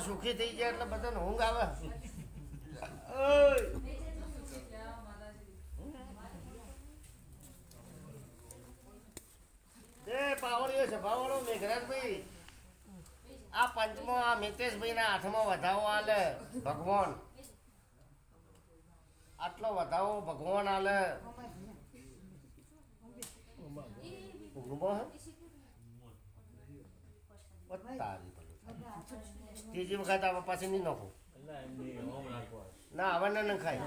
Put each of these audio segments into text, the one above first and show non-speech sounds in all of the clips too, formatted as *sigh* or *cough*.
સુખી થઈ જાય એટલે બધાને ઊંઘ આવે. એ પાવડીઓ છે પાવડો મેઘરાજભાઈ. આ પંચમો, આ મિતેશભાઈ ના હાથમાં વધાવો આલે, ભગવાન. આટલો વધાવો ભગવાન આલે ઊંઘમાં હે? તારી ભલું. ત્રીજી વખત આ પાછી નહીં નાખું. ના હવે ના નખાય.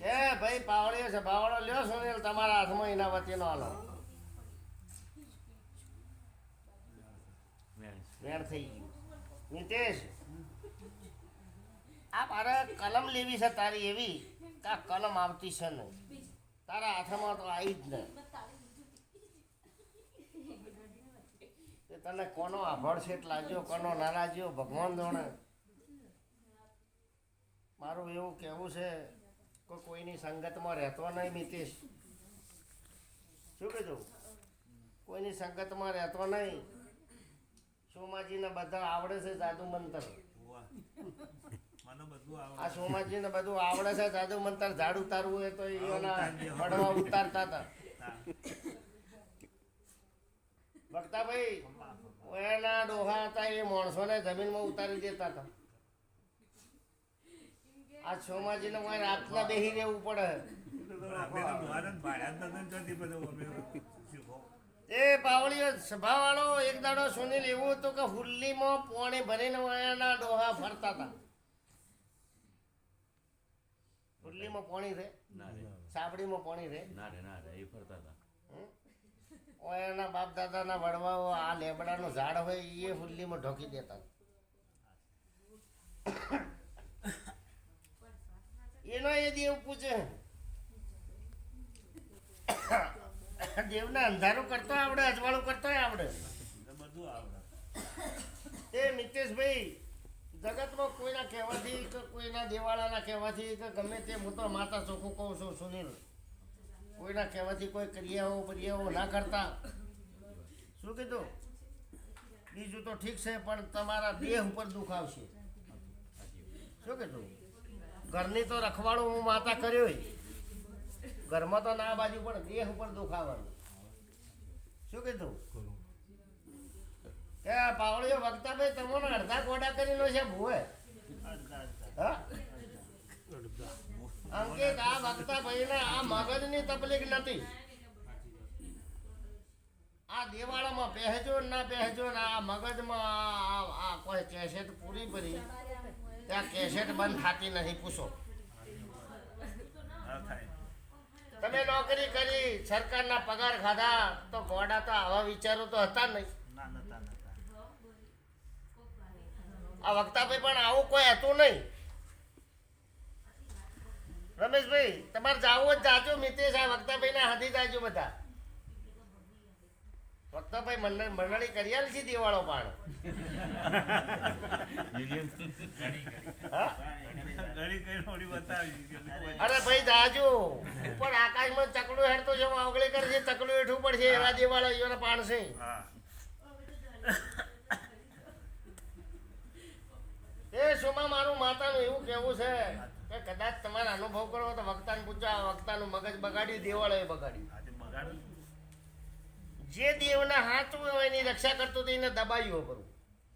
કે ભાઈ પાવડીઓ છે પાવડો લ્યો સુનિલ તમારા હાથમાં એના વચ્ચેનો હાલો. વેણ. થઈ ગયું. નિતેશ આ મારે કલમ લેવી છે તારી એવી કે આ કલમ આવતી છે નહીં. તારા હાથમાં તો આવી જ નહીં. તને કોનો આભળ છે લાગ્યો કોનો ના લાગ્યો ભગવાન જોણે મારું એવું કહેવું છે કે કોઈની સંગતમાં રહેતો નહીં મિતેશ. શું કીધું? કોઈની સંગતમાં રહેતો નહીં. સોમાજીને બધા આવડે છે જાદુ મંતર. આ સોમાજીને બધું આવડે છે જાદુ મંતર. ઝાડ ઉતારવું એ તો એના પડવા ઉતારતા હતા. ભક્તાભાઈ એના ડોહા હતા એ માણસોને જમીનમાં ઉતારી દેતા હતા. આ સોમાજીને કોઈ રાતના બેહી રહેવું પડે. એ પાવળીઓ સભાવાળો એક દાડો સુનિલ એવું હતું કે હુલ્લીમાં પોણી ભરીને વાયાના ડોહા ફરતા હતા. હુલ્લીમાં પોણી રે. ના રે. સાબડીમાં પોણી રે. ના રે ના રે એ ફરતા હતા. એના બાપ દાદાના વડવાઓ, આ લેબડાનું ઝાડ હોય એ હુલ્લીમાં ઢોકી દેતા. એનો એ દેવ પૂછે. દેવને અંધારું કરતો આવડે, અજવાળું કરતો આવડે? બધું આવડે એ મિતેશભાઈ, જગતમાં કોઈના કહેવાથી કે કોઈના દેવાળાના કહેવાથી કે ગમે તે હું તો માતા ચોખ્ખું કહું છું, સુનિલ. કોઈના કહેવાથી કોઈ ક્રિયાઓ ક્રિયાઓ ના કરતા. શું કીધું? બીજું તો ઠીક છે, પણ તમારા દેહ ઉપર દુઃખ આવશે. શું કીધું? ઘરની તો રખવાડું હું માતા કર્યો ઘરમાં તો ના બાજુ પણ દેહ ઉપર દુઃખ આવવાનું. શું કીધું? કે પાવળીઓ વખતા ભાઈ તમને અડધા કોડા કરીને છે ભૂએ અંકિત, આ વખતા ભાઈને આ મગજની તકલીફ નથી. આ દિવાળામાં પહેજો ના પહેજો ને આ મગજમાં આ- કોઈ કેસેટ પૂરી પડી ત્યાં કેસેટ બંધ થતી નથી પૂછો. તમે નોકરી કરી સરકારના પગાર ખાધા તો ગોડા તો આવા વિચારો તો હતા નહીં. આ વક્તાભાઈ પણ આવું કોઈ હતું નહીં. રમેશભાઈ તમારે જાવું જ જાજો મિતેશ આ વક્તાભાઈ ના હાથી જાજો બધા. વક્તાભાઈ મંડળ મંડળી કરી આલી છે દિવાળો પાણ. અરે ભાઈ જાજો ઉપર આકાશમાં ચકડું હેડતો જો ઓગળી કરશે ચકડું હેઠું પડશે એવા દિવાળો એવાના પાણ છે. એ શોમાં મારું માતાનું એવું કેવું છે કે કદાચ તમારે અનુભવ કરો તો વક્તાને પૂછો આ વક્તાનું મગજ બગાડ્યું દેવાળોએ બગાડ્યું. આજે બગાડું જે દેવના હાથ હોય એની રક્ષા કરતો તો એને દબાયું કરું.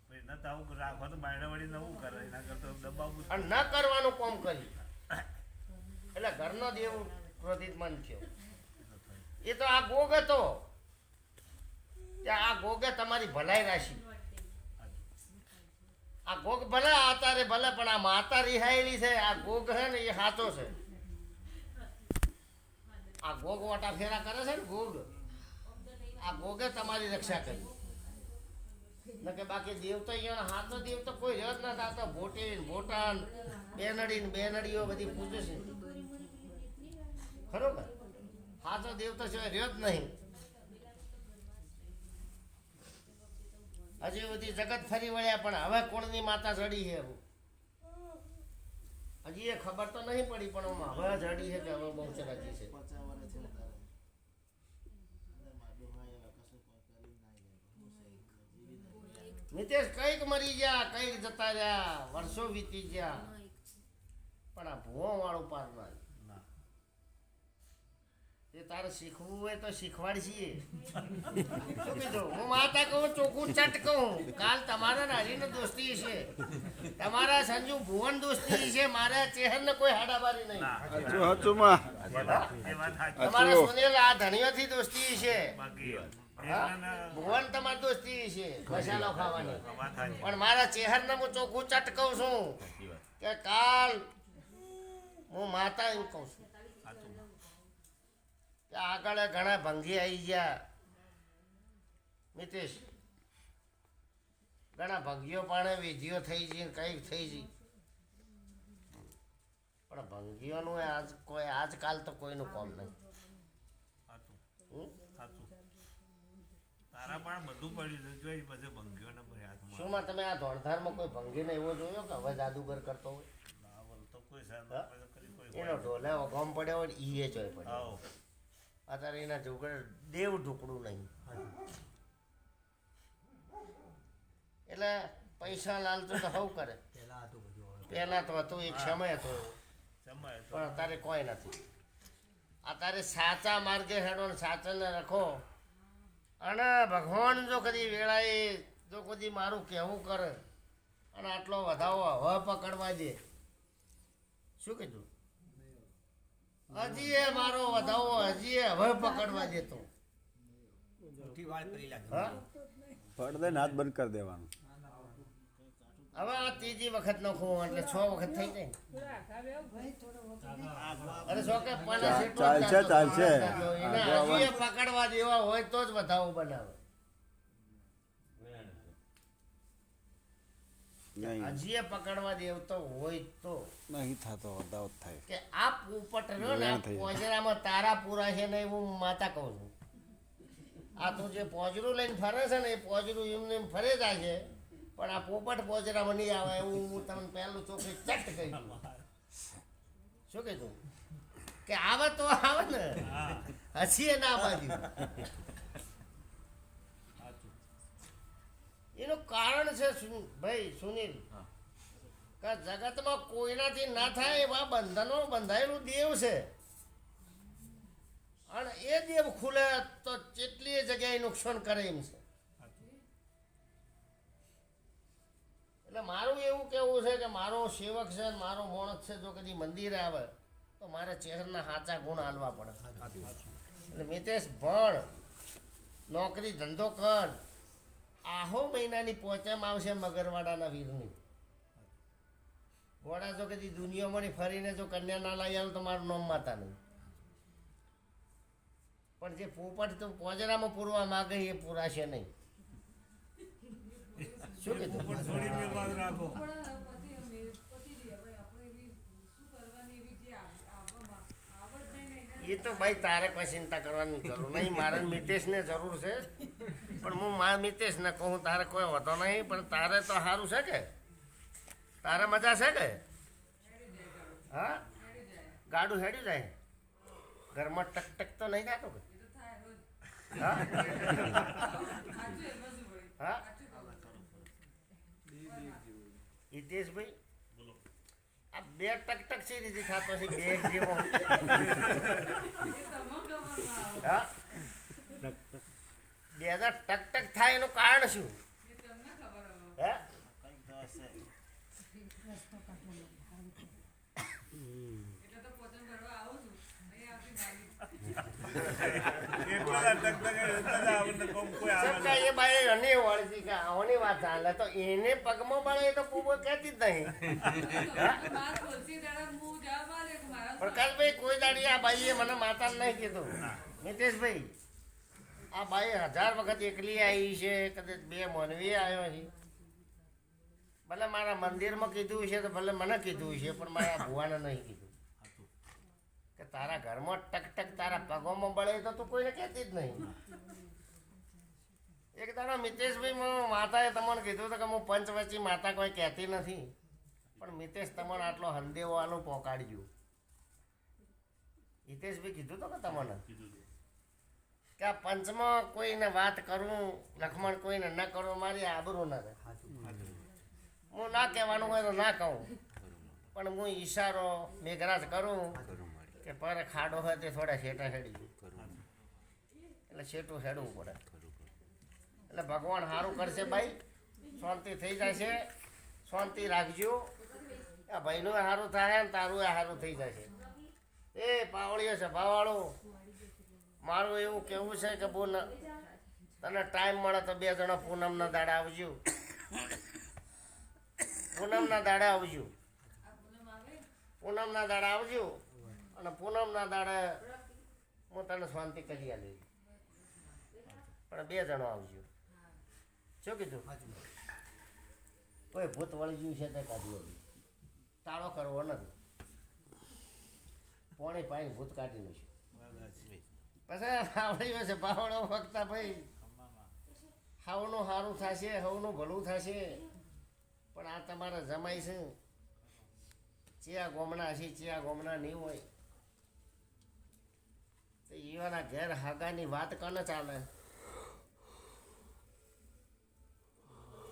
પછી નતા રાખો તો બાયડા વળી નવું કરે એના કરતા દબાવવું અને ન કરવાનું કોમ કરી એટલે ઘરનો દેવ ક્રોધિત મન થયો. એ તો આ ગોગ હતો. આ ગોગે તમારી ભલાઈ રાશિ. આ ગોગ ભલે આતારે ભલે પણ આ માતા રિહાયેલી છે આ ગોગ છે ને એ સાચો છે. આ ગોગ વાટા ફેરા કરે છે ને ગોગ. આ ગોગે તમારી રક્ષા કરી. ન કે બાકી દેવ તો અહીંયા હાથનો દેવ તો કોઈ રહ્યો જ ના થતો ભોટી ભોટાન બેનડી ને બેનડીઓ બધી પૂજે છે. ખરોબર હાથો દેવ તો સિવાય રહ્યો જ નહીં. હજી બધી જગત ફરી વળ્યા, પણ હવે કોણની માતા જડી છે હજી એ ખબર તો નહીં પડી, પણ હવે જડી છે કે હવે બહુ ચરાજી છે. મિતેશ કંઈક મરી ગયા કંઈક જતા રહ્યા વર્ષો વીતી ગયા પણ આ ભૂવો વાળું પાર. એ તારે શીખવું હોય તો શીખવાડશીએ શું કીધું હું માતા કહું ચોખ્ખું ચટ કહું. કાલ તમારા નારીને દોસ્તી છે. તમારા સંજુ ભુવન દોસ્તી છે. મારા ચેહરને કોઈ હાડાબારી નહીં. તમારા સુનિલ આ ધણીઓથી દોસ્તી છે. ભુવન તમારી દોસ્તી છે. મસાલો ખાવાની. પણ મારા ચેહરને હું ચોખ્ખું ચટ કહું છું કે કાલ હું માતા એવું કહું છું. કે આગળ ઘણા ભંગી આવી ગયા. મિતેશ ઘણા ભંગીઓ પાણે વિધિઓ થઈ છે કંઈક થઈ છે. પણ ભંગીઓનું આજ કોઈ આજકાલ તો કોઈનું કોમ નહીં? તારા પણ બધું જોઈ હાથમાં. શું માં તમે આ ધોળધારમાં કોઈ ભંગીને એવો જોયો કે હવે જાદુગર કરતો હોય? એનો ઢોલે પડ્યો હોય ઈ એ જોઈ પડ્યો. અત્યારે એના ઢુકડે દેવ ઢુકડું નહીં. એટલે પૈસા લાલતું તો હવ કરે. પહેલા તો હતું એક સમય હતો. પણ અત્યારે કોઈ નથી. અત્યારે સાચા માર્ગે હેડો સાચાને રાખો. અને ભગવાન જો કદી વેળાએ જો કદી મારું કહેવું કરે અને આટલો વધાવો હવે પકડવા દે. શું કીધું? હજી એ મારો વધાવો હજી એ હવે પકડવા દેતો. પડદે હાથ બંધ કરી દેવાનું. હવે આ ત્રીજી વખત નખો એટલે છ વખત થઈ જાય અરે કે ચાલશે, ચાલશે. પકડવા દેવા હોય તો જ વધાવો બનાવે નહીં હજી પકડવા દેવતો હોય તો. નહીં થતો વધાવ થાય. કે આ પોપટ રહ્યો ને. પોજરામાં તારા પૂરા છે ને હું માતા કહું છું. આ તું જે પોજરું લઈને ફરે છે ને એ પોજરું એમને એમ ફરે જાય છે પણ આ પોપટ પોજરામાં નહીં આવે એવું હું તમને પહેલું ચોખ્ખી ચટ કહી શું શું કીધું? કે આવે તો આવે ને. હસીએ ના બાજુ સાચું. એનું કારણ છે સુન- ભાઈ સુનિલ. કે જગતમાં કોઈનાથી ના થાય એવા બંધનો બંધાયેલું દેવ છે. અને એ દેવ ખુલે તો કેટલી જગ્યાએ નુકસાન કરે એમ છે. એટલે મારું એવું કેવું છે કે મારો સેવક છે મારો મોણસ છે જો કદી મંદિરે આવે તો મારે ચહેરના સાચા ગુણ હાલવા પડે. એટલે મિતેશ ભણ નોકરી ધંધો કર આહો મહિનાની પોચેમ આવશે મગરવાડાના વીરની. વડા જો કદી દુનિયામાં ફરીને જો કન્યા ના લઈ આવે તો મારું નામ માતા નહીં પણ જે પોપટ તો પોજરામાં પૂરવા માગે એ પૂરાશે નહીં. શું કીધું? રાખો. એ તો ભાઈ તારે કોઈ ચિંતા કરવાની જરૂર નહીં. મારે મિતેશને જરૂર છે. પણ હું મારા મિતેશને કહું તારે કોઈ વધો નહીં પણ તારે તો સારું છે કે? તારે મજા છે કે? હા? ગાડું હેડી જાય? ઘરમાં ટક ટક તો નહીં થતો કે? હા? હા? હિતેશભાઈ? આ બે ટક ટક સી રીતે થતો છે બે જેવો. *laughs* હા? બે હજાર ટક ટક થાય એનું કારણ શું? હે? એટલા જ ટક ટક એટલા જ આપણને કોમ કોઈ આવે સબકા એ બાઈ અની વળતી કે આવની વાત ચાલે તો એને પગમાં બળે એ તો પૂબો કહેતી જ નહીં. પણ કાલભાઈ કોઈ દાડી આ બાઈએ મને માતા નહીં કીધું. મિતેશભાઈ આ બાઈ હજાર વખત એકલી આવી છે, કદાચ બે મનવી આવ્યો છે ભલે મારા મંદિરમાં કીધું છે તો ભલે મને કીધું છે પણ મારા ભુવાને નહીં કીધું. કે તારા ઘરમાં ટક ટક તારા પગોમાં બળે તો તું કોઈને કહેતી જ નહીં. એક દાડો મિતેશભાઈ મને માતાએ તમને કીધું હતું કે હું પંચવચી માતા કોઈ કહેતી નથી. પણ મિતેશ તમને આટલો હંદેવો પોકાડ્યું હિતેશભાઈ કીધું તો કે તમને? કે આ પંચમાં કોઈને વાત કરું, લખમણ કોઈને ન કરવું મારી આબરૂ ના હું ના કહેવાનું હોય તો ના કહું. પણ હું ઈશારો મેઘરાજ કરું કે પર ખાડો હોય તે થોડા શેટા હેડી એટલે શેટું હેડવું પડે. એટલે ભગવાન સારું કરશે ભાઈ શાંતિ થઈ જશે. શાંતિ રાખજો. આ ભાઈનું સારું થાય ને તારું સારું થઈ જશે. એ પાવળીઓ છે ભાવાળું મારું એવું કેવું છે કે બોલ, તને ટાઈમ મળે તો બે જણા પૂનમના દાડે આવજો. પૂનમના દાડે આવજો. પૂનમના દાડે આવજો અને પૂનમના દાડે હું તને શાંતિ કરી આલી. પણ બે જણો આવજો. શું કીધું? કોઈ ભૂત વળી ગયું છે તે કાઢી તાળો કરવો નથી. પોણી પાણી ભૂત કાઢી નાખ્યું. પછી આવડ્યું છે પાવડો ફક્ત ભાઈ, હાવનું સારું થશે, હવનું ભલું થશે, પણ આ તમારે જમાય છે. ચિયા ગોમના હશે ચિયા ગોમના નહીં હોય. તો એવાના ઘેર હાગાની વાત કને ચાલે?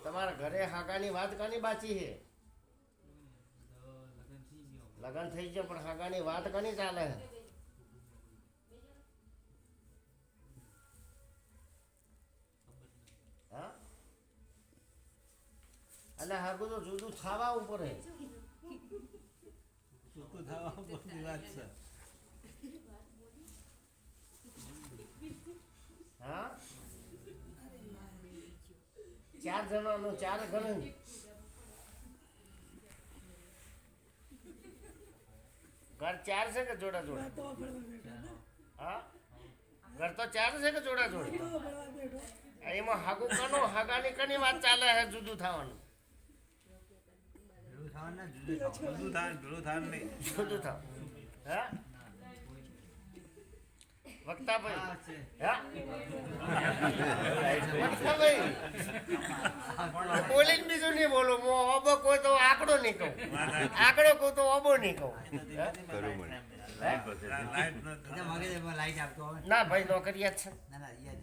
તમારા ઘરે હાગાની વાત કની બાચી છે? લગ્ન થઈ ગયો, પણ હાગાની વાત કની ચાલે? હા? અને હાગું તો જુદું ખાવા ઉપર હે થવા વાત છે. હા? ચાર જણાનો ચાર ગણ. ઘર ચાર છે કે જોડા જોડા? હા? ઘર તો ચાર છે કે જોડા જોડા? એમાં હાગું કનો હાગાની કની વાત ચાલે હે જુદું થવાનું. જુદું થવાનું. જુદું થવાનું. નહીં. જુદું થાવ હા? વક્તાભાઈ. હા વક્તાભાઈ. બોલીને બીજું નહીં બોલું. હું ઓબો કોઈ તો આંકડો નહીં કહું. આંકડો કહું તો ઓબો નહીં કહું. ના ભાઈ નોકરિયાત છે. ના ના યાદ